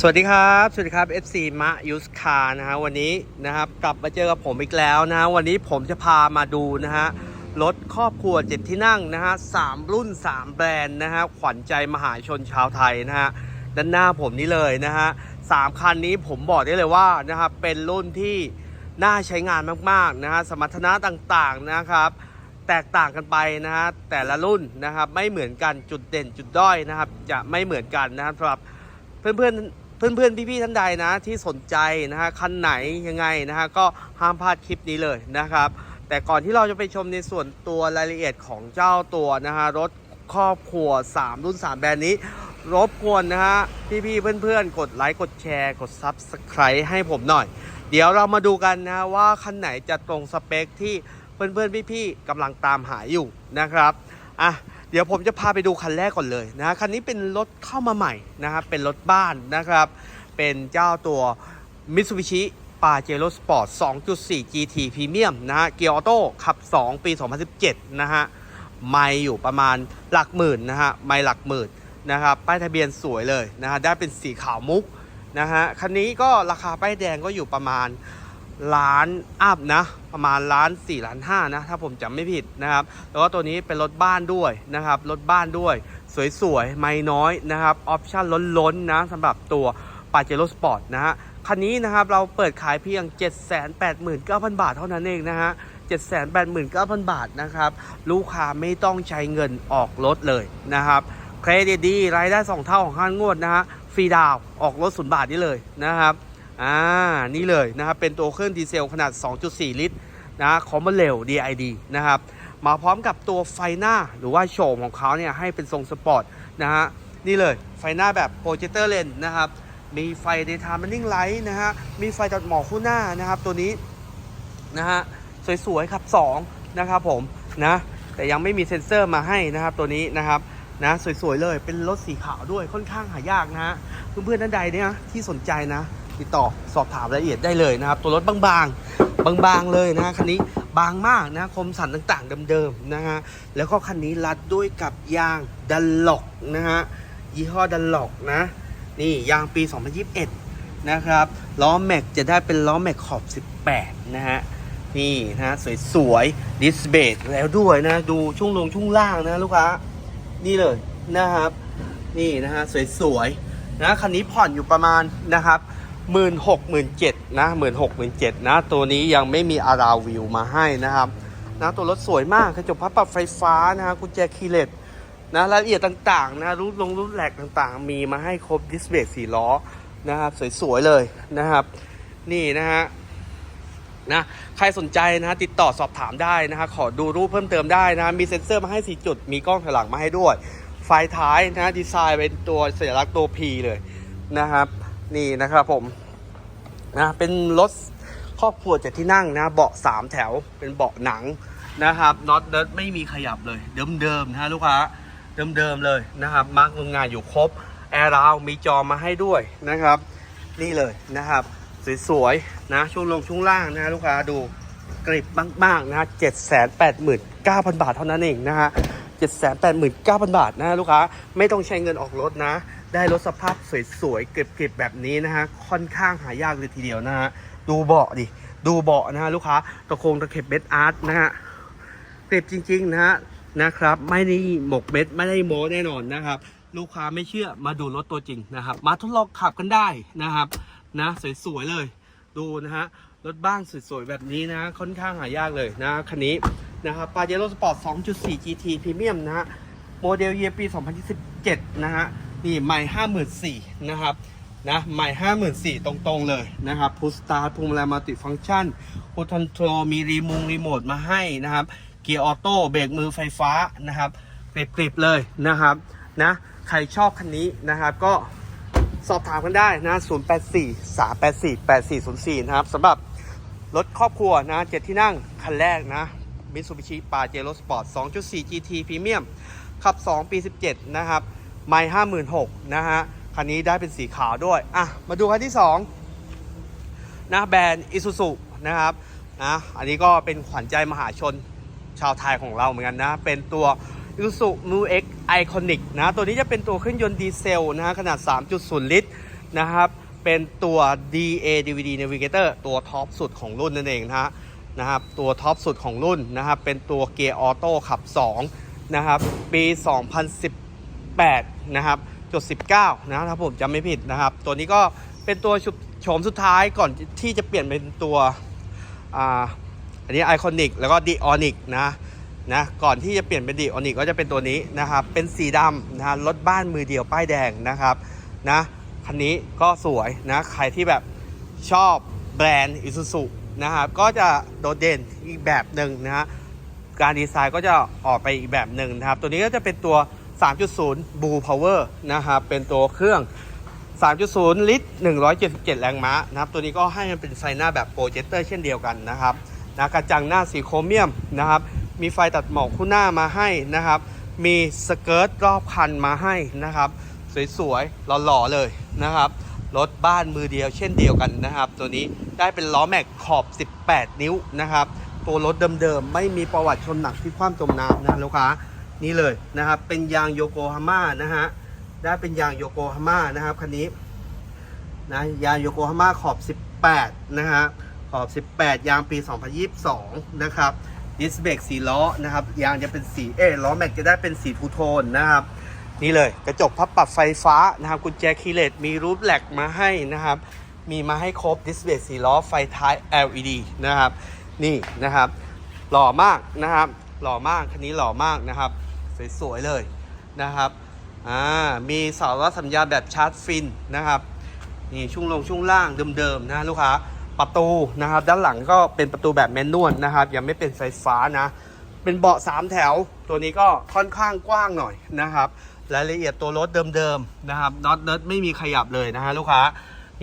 สวัสดีครับ สวัสดีครับ FC มะยูสคานะฮะวันนี้นะครับกลับมาเจอกับผมอีกแล้วนะ วันนี้ผมจะพามาดูนะฮะรถครอบครัวเจ็ดที่นั่งนะฮะสามรุ่น 3 แบรนด์นะฮะขวัญใจมหาชนชาวไทยนะฮะด้านหน้าผมนี่เลยนะฮะสามคันนี้ผมบอกได้เลยว่านะครับเป็นรุ่นที่น่าใช้งานมากๆนะฮะสมรรถนะต่างๆนะครับ แตกต่างกันไปนะฮะแต่ละรุ่นนะครับไม่เหมือนกันจุดเด่นจุดด้อยนะครับ จะไม่เหมือนกันนะครับสำหรับเพื่อนเพื่อน เพื่อนเพื่อนพี่พี่ๆท่านใดนะที่สนใจนะฮะคันไหนยังไงนะฮะก็ห้ามพลาดคลิปนี้เลยนะครับ แต่ก่อนที่เราจะไปชมในส่วนตัวรายละเอียดของเจ้าตัวนะฮะรถครอบครัว 3 รุ่น 3 แบรนด์นี้ รบกวนนะฮะพี่พี่ๆเพื่อนๆ กดไลค์กดแชร์กด Subscribe ให้ผมหน่อย เดี๋ยวเรามาดูกันนะว่าคันไหนจะตรงสเปคที่เพื่อนๆ พี่ๆกำลังตามหาอยู่นะครับอะ เดี๋ยวผมจะพาไปดูคันแรกก่อนเลยนะคันนี้เป็นรถเข้ามาใหม่นะครับเป็นรถบ้านนะครับ เป็นเจ้าตัว Mitsubishi Pajero Sport 2.4 GT Premium นะฮะ เกียร์ออโต้ขับ 2 ปี 2017 นะฮะ ไม่อยู่ประมาณหลักหมื่นนะฮะ ไม่หลักหมื่นนะครับ ป้ายทะเบียนสวยเลยนะฮะ ได้เป็นสีขาวมุกนะฮะ คันนี้ก็ราคาป้ายแดงก็อยู่ประมาณ ล้านอัพนะ ประมาณล้าน4ล้าน5นะ ถ้าผมจำไม่ผิดนะครับ แล้วก็ตัวนี้เป็นรถบ้านด้วยนะครับ รถบ้านด้วย สวยๆ ไม่น้อยนะครับ ออปชั่นล้นๆนะสำหรับตัว p a j e r o Sport นะฮะ คันนี้นะครับเราเปิดขายเพียง 789,000 บาทเท่านั้นเองนะฮะ 789,000 บาทนะครับ ลูกค้าไม่ต้องใช้เงินออกรถเลยนะครับ เครดิตดีรายได้ 2 เท่าของค่างวดนะฮะ ฟรีดาวออกรถศูนย์บาทนี่เลยนะครับ อ่า นี่เลยนะครับเป็นตัวเครื่องดีเซลขนาด 2.4 ลิตรนะคอมมอนเรล DID นะครับมาพร้อมกับตัวไฟหน้าหรือว่าโฉมของเขาเนี่ยให้เป็นทรงสปอร์ตนะฮะนี่เลยไฟหน้าแบบโปรเจคเตอร์เลนนะครับมีไฟ daytime running light นะฮะมีไฟตัดหมอกคู่หน้านะครับตัวนี้นะฮะสวยๆครับ2นะครับผมนะแต่ยังไม่มีเซ็นเซอร์มาให้นะครับตัวนี้นะครับนะสวยๆเลยเป็นรถสีขาวด้วยค่อนข้างหายากนะฮะเพื่อนๆท่านใดเนี่ยที่สนใจนะ ติดต่อสอบถามรายละเอียดได้เลยนะครับ ตัวรถบางๆ บางๆเลยนะคันนี้บางมากนะคมสันต่างๆเดิมๆนะฮะแล้วก็คันนี้รัดด้วยกับยางดันล็อกนะฮะยี่ห้อดันล็อกนะนี่ยางปี 2021 นะครับล้อแม็กจะได้เป็นล้อแม็กขอบ 18 นะฮะนี่นะสวยๆดิสเบรแล้วด้วยนะ ดูช่วงลงช่วงล่างนะลูกค้า นี่เลยนะครับ นี่นะฮะสวยๆนะคันนี้ผ่อนอยู่ประมาณนะครับ หมื่นหกหมื่นเจ็ดนะหมื่นหกหมื่นเจ็ดนะ ตัวนี้ยังไม่มีอาราวิวมาให้นะครับนะตัวรถสวยมากกระจกพับปรับไฟฟ้านะฮะกุญแจคีเลสนะรายละเอียดต่างๆนะรูปลงรูปแหลกต่างๆ มีมาให้ครบดิสเบรกสี่ล้อนะครับสวยๆเลยนะครับ นี่นะฮะนะใครสนใจนะฮะติดต่อสอบถามได้นะฮะขอดูรูปเพิ่มเติมได้นะมีเซ็นเซอร์มาให้ 4 จุด มีกล้องถอยหลังมาให้ด้วย ไฟท้ายนะดีไซน์เป็นตัวสัญลักษณ์ตัว P เลยนะครับ นี่นะครับผมนะเป็นรถครอบครัวเจ็ดที่นั่งนะเบาะ3แถวเป็นเบาะหนังนะครับน็อตเนิร์ไม่มีขยับเลยเดิมๆนะฮะลูกค้าเดิมๆเลยนะครับมาร์กโรงงานอยู่ครบแอร์ราวมีจอมาให้ด้วยนะครับ นี่เลยนะครับสวยๆนะช่วงลงช่วงล่างนะลูกค้าดูกริบมากๆนะเจ็ดแสนแปดหมื่นเก้าพันบาทเท่านั้นเองนะฮะเจ็ดแสนแปดหมื่นเก้าพันบาทนะลูกค้าไม่ต้องใช้เงินออกรถนะ ได้รถสภาพสวยๆเก็บๆแบบนี้นะฮะค่อนข้างหายากเลยทีเดียวนะฮะดูเบาะดิ ดูเบาะนะฮะลูกค้าตะโคงตะเข็บเบ็ดอาร์ตนะฮะเก็บจริงๆนะฮะนะครับ ไม่ได้หมกเม็ดไม่ได้โม้แน่นอนนะครับ ลูกค้าไม่เชื่อมาดูรถตัวจริงนะครับ มาทดลองขับกันได้นะครับนะสวยๆเลย ดูนะฮะรถบ้านสวยๆแบบนี้นะค่อนข้างหายากเลยนะคันนี้นะครับปาเจโร่สปอร์ต 2.4 GT Premium นะฮะโมเดลเยียปี 2027นะฮะ นี่ใหม่54,000นะครับนะใหม่54,000ตรงๆเลยนะครับพุสตาร์พวงมาลัยมัลติฟังก์ชันพุทคอนโทรมีรีมูงรีโมทมาให้นะครับ เกียร์ออโต้เบรกมือไฟฟ้านะครับกริบๆเลยนะครับนะใครชอบคันนี้นะครับก็สอบถามกันได้นะ 084 384 8404 นะครับสำหรับรถครอบครัวนะเจ็ดที่นั่งคันแรกนะ Mitsubishi Pajero Sport 2.4 GT Premium ขับ 2 ปี 17 นะครับ ไม่56,000นหกนะฮะ คันนี้ได้เป็นสีขาวด้วย อะ มาดูคันที่2นะแบรนด์ Isuzu นะครับนะอันนี้ก็เป็นขวัญใจมหาชนชาวไทยของเราเหมือนกันนะ เป็นตัว Isuzu Mu X Iconic นะ ตัวนี้จะเป็นตัวเครื่องยนต์ดีเซลนะฮะขนาด 3.0 ลิตรนะครับเป็นตัว DA DVD Navigator ตัวท็อปสุดของรุ่นนั่นเองนะฮะนะครับตัวท็อปสุดของรุ่นนะครับเป็นตัวเกียร์ออโต้ขับ2นะครับปี 2018 นะครับจุด19 นะถ้าผมจำไม่ผิดนะครับ ตัวนี้ก็เป็นตัวโฉมสุดท้ายก่อนที่จะเปลี่ยนเป็นตัวอ่าอันนี้ไอคอนิกแล้วก็ดีออนิกนะนะก่อนที่จะเปลี่ยนเป็นดีออนิกก็จะเป็นตัวนี้นะครับ เป็นสีดำนะฮะรถบ้านมือเดียวป้ายแดงนะครับนะคันนี้ก็สวยนะใครที่แบบชอบแบรนด์อิซูซุนะครับก็จะโดดเด่นอีกแบบหนึ่งนะฮะการดีไซน์ก็จะออกไปอีกแบบหนึ่งนะครับ ตัวนี้ก็จะเป็นตัว 3.0 Blue Power นะครับเป็นตัวเครื่อง 3.0 ลิตร 177 แรงม้านะครับ ตัวนี้ก็ให้มันเป็นไฟหน้าแบบโปรเจคเตอร์เช่นเดียวกันนะครับนะกระจังหน้าสีโครเมียมนะครับ มีไฟตัดหมอกคู่หน้ามาให้นะครับ มีสเกิร์ตรอบคันมาให้นะครับ สวยๆหล่อๆเลยนะครับ รถบ้านมือเดียวเช่นเดียวกันนะครับ ตัวนี้ได้เป็นล้อแม็กขอบ 18 นิ้วนะครับ ตัวรถเดิมๆ ไม่มีประวัติชนหนักที่คว่ำจมน้ำนะลูกค้า นี่เลยนะครับ เป็นยางโยโกฮาม่านะฮะ ได้เป็นยางโยโกฮาม่านะครับคันนี้นะยางโยโกฮาม่าขอบ 18 นะฮะ ขอบ 18 ยางปี 2022 นะครับดิสเบรกสีล้อนะครับ ยางจะเป็นสีเอล้อแม็กจะได้เป็นสีทูโทนนะครับ นี่เลยกระจกพับปรับไฟฟ้านะครับ กุญแจคีย์เลสมีรูปแหลกมาให้นะครับ มีมาให้ครบดิสเบรกสีล้อไฟท้าย LED นะครับ นี่นะครับ หล่อมากนะครับ หล่อมากคันนี้หล่อมากนะครับ สวยๆเลยนะครับอ่ามีเสารับสัญญาณแบบชาร์จฟินนะครับนี่ช่วงลงช่วงล่างเดิมๆนะลูกค้าประตูนะครับ ด้านหลังก็เป็นประตูแบบแมนนวลนะครับ ยังไม่เป็นไฟฟ้านะ เป็นเบาะ 3 แถว ตัวนี้ก็ค่อนข้างกว้างหน่อยนะครับรายละเอียดตัวรถเดิมๆนะครับน็อตเนิร์ดไม่มีขยับเลยนะฮะลูกค้า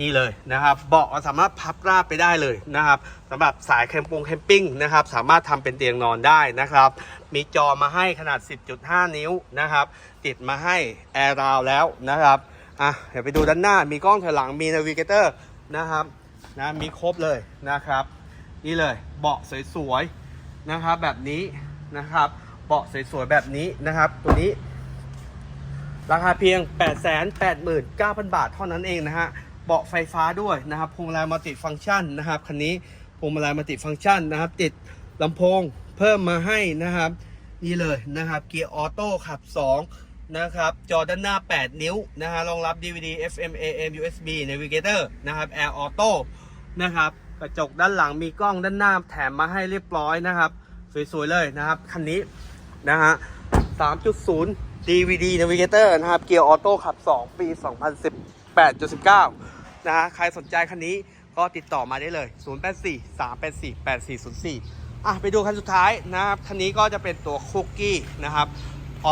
นี่เลยนะครับเบาะสามารถพับราบไปได้เลยนะครับสำหรับสายแคมปงแคมปิ้งนะครับสามารถทำเป็นเตียงนอนได้นะครับ มีจอมาให้ขนาด 10.5 นิ้วนะครับติดมาให้แอร์ราวแล้วนะครับอะเดี๋ยวไปดูด้านหน้ามีกล้องถอยหลังมีนาวิเกเตอร์นะครับนะมีครบเลยนะครับ นี่เลยเบาะสวยๆนะครับแบบนี้นะครับเบาะสวยๆแบบนี้นะครับ ตัวนี้ราคาเพียง 889,000 บาทเท่านั้นเองนะฮะ เบาะไฟฟ้าด้วยนะครับพวงมาลัยมัลติฟังก์ชันนะครับคันนี้พวงมาลัยมัลติฟังก์ชันนะครับ ติดลำโพงเพิ่มมาให้นะครับ นี่เลยนะครับเกียร์ออโต้ขับ 2 นะครับ จอด้านหน้า 8 นิ้วนะฮะรองรับ DVD FM AM USB Navigator นะครับ Air Auto นะครับกระจกด้านหลังมีกล้องด้านหน้าแถมมาให้เรียบร้อยนะครับ สวยๆเลยนะครับคันนี้นะฮะ 3.0 DVD Navigator นะครับ เกียร์ออโต้ขับ 2 ปี 18.19 นะฮะใครสนใจคันนี้ก็ติดต่อมาได้เลย 084 384 8404 อะไปดูคันสุดท้ายนะครับ คันนี้ก็จะเป็นตัวคุกกี้นะครับ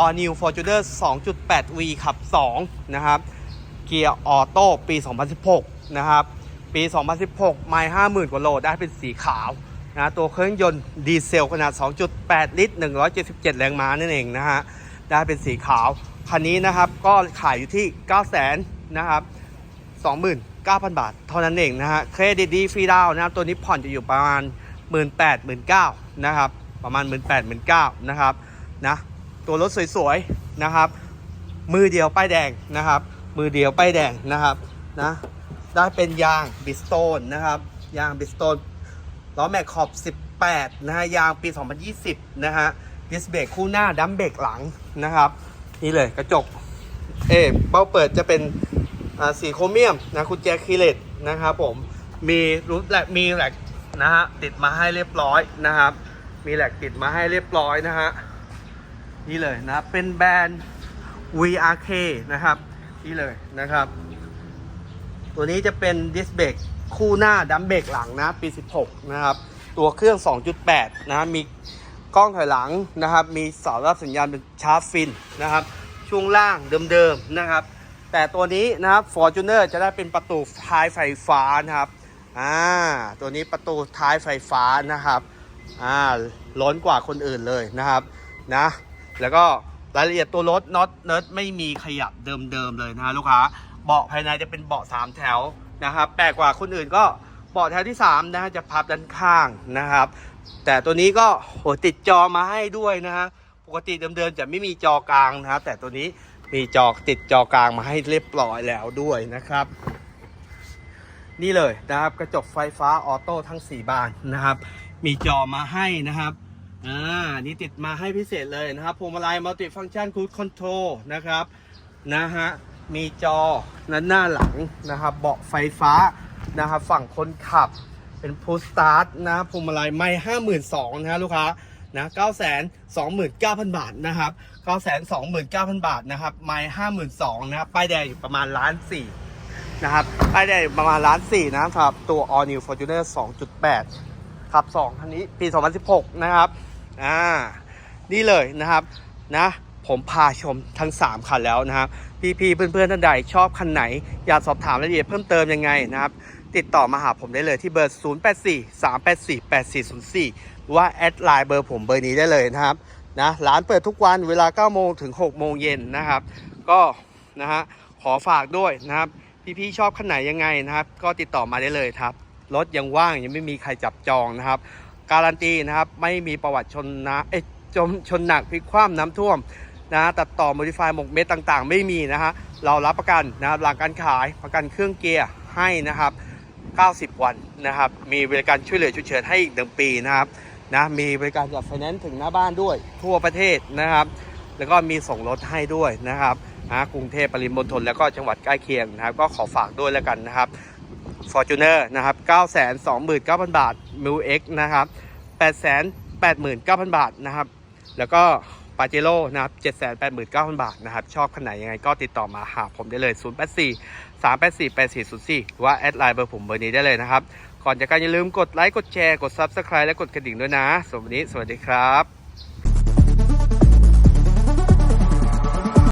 All New Fortuner 2.8V ขับ 2 นะครับ เกียร์ออโต้ปี 2016 นะครับ ปี 2016 ไมล์50,000 กว่าโลได้เป็นสีขาวนะตัวเครื่องยนต์ดีเซลขนาด 2.8 ลิตร 177 แรงม้านั่นเองนะฮะ ได้เป็นสีขาว คันนี้นะครับก็ขายอยู่ที่ 900,000 นะครับ29,000 บาท เท่านั้นเองนะฮะเครดิตดีฟรีดาวน์นะครับตัวนี้ผ่อนจะอยู่ประมาณ 18,000 9นะครับประมาณ 18,000 9นะครับนะตัวรถสวยๆนะครับ มือเดียวป้ายแดงนะครับ มือเดียวป้ายแดงนะครับนะได้เป็นยางบิสโตนนะครับยางบิสโตนล้อแม็กขอบ 18นะฮะยางปี 2020นะฮะดิสเบรกคู่หน้าดัมเบรกหลังนะครับ นี่เลยกระจก เอเป้าเปิดจะเป็น สีโครเมียมนะคุณแจคีเลตนะครับผมมีรูทแหลกมีแหลกนะฮะติดมาให้เรียบร้อยนะครับ มีแหลกติดมาให้เรียบร้อยนะฮะนี่เลยนะเป็นแบรนด์ VRK นะครับนี่เลยนะครับ ตัวนี้จะเป็นดิสเบรกคู่หน้าดัมเบรกหลังนะปี 16 นะครับ ตัวเครื่อง 2.8 นะมีกล้องถอยหลังนะครับ มีเสารับสัญญาณเป็นชาร์จฟินนะครับ ช่วงล่างเดิมๆนะครับ แต่ตัวนี้นะครับ Fortuner จะได้เป็นประตูท้ายไฟฟ้านะครับอ่าตัวนี้ประตูท้ายไฟฟ้านะครับอ่าล้นกว่าคนอื่นเลยนะครับนะแล้วก็รายละเอียดตัวรถน็อตเนิร์ดไม่มีขยับเดิมๆเลยนะลูกค้าเบาะภายในจะเป็นเบาะ3แถวนะครับแปลกกว่าคนอื่นก็เบาะแถวที่3นะฮะจะพับด้านข้างนะครับ แต่ตัวนี้ก็โหติดจอมาให้ด้วยนะฮะปกติเดิมๆจะไม่มีจอกลางนะครับแต่ตัวนี้ มีจอติดจอกลางมาให้เรียบร้อยแล้วด้วยนะครับ นี่เลยนะครับกระจกไฟฟ้าออโต้ทั้ง 4 บานนะครับ มีจอมาให้นะครับอ่านี่ติดมาให้พิเศษเลยนะครับพวงมาลัยมัลติฟัง c t ชันคูดคอนโทรลนะครับนะฮะมีจอนั้นหน้าหลังนะครับเบาะไฟฟ้านะครับฝั่งคนขับเป็นพูสตาร์ทนะพวงมาลัยไม่ห้าหมื่นสองนะฮะลูกค้านะเก้าแสนสองหมื่นเก้าพันบาทนะครับ เก้าแสนสองหมื่นเก้าพันบาทนะครับไม่ห้าหมื่นสองนะครับป้ายแดงอยู่ประมาณล้านสี่นะครับป้ายแดงอยู่ประมาณล้านสี่นะครับตัว All New Fortuner 2.8ขับ2คันนี้ปี2016นะครับอ่านี่เลยนะครับนะผมพาชมทั้ง 3 คันแล้วนะครับ พี่ๆเพื่อนๆท่านใดชอบคันไหน อยากสอบถามรายละเอียดเพิ่มเติมยังไงนะครับ ติดต่อมาหาผมได้เลยที่เบอร์ 0843848404 หรือว่าแอดไลน์เบอร์ผมเบอร์นี้ได้เลยนะครับ นะร้านเปิดทุกวันเวลา9โมงถึง6โมงเย็นนะครับ ก็นะฮะขอฝากด้วยนะครับ พี่ๆชอบคันไหนยังไงนะครับ ก็ติดต่อมาได้เลยครับรถยังว่างยังไม่มีใครจับจองนะครับ การันตีนะครับไม่มีประวัติชนนะเอ๊ะจมชนหนักพลิกคว่ำน้ำท่วมนะตัดต่อโมดิฟายหมกเม็ดต่างๆ ไม่มีนะฮะเรารับประกันนะครับหลังการขายประกันเครื่องเกียร์ให้นะครับ 90 วันนะครับ มีบริการช่วยเหลือฉุกเฉินให้อีกหนึ่งปีนะครับ นะมีบริการจัดไฟแนนซ์ถึงหน้าบ้านด้วย ทั่วประเทศนะครับ แล้วก็มีส่งรถให้ด้วยนะครับนะกรุงเทพปริมณฑลแล้วก็จังหวัดใกล้เคียงนะครับ ก็ขอฝากด้วยแล้วกันนะครับ Fortuner นะครับ 929,000 บาท m i l X นะครับ 889,000 บาทนะครับ แล้วก็ปาเจโร่นะครับ 789,000 บาทนะครับ ชอบขนาดยังไงก็ติดต่อมาหาผมได้เลย 084 384 8404 หรือว่าแอดไลน์เบอร์ผมเบอร์นี้ได้เลยนะครับ ก่อนจากการอย่าลืมกดไลค์กดแชร์กด Subscribe และกดกระดิ่งด้วยนะสวัสดีสวัสดีครับ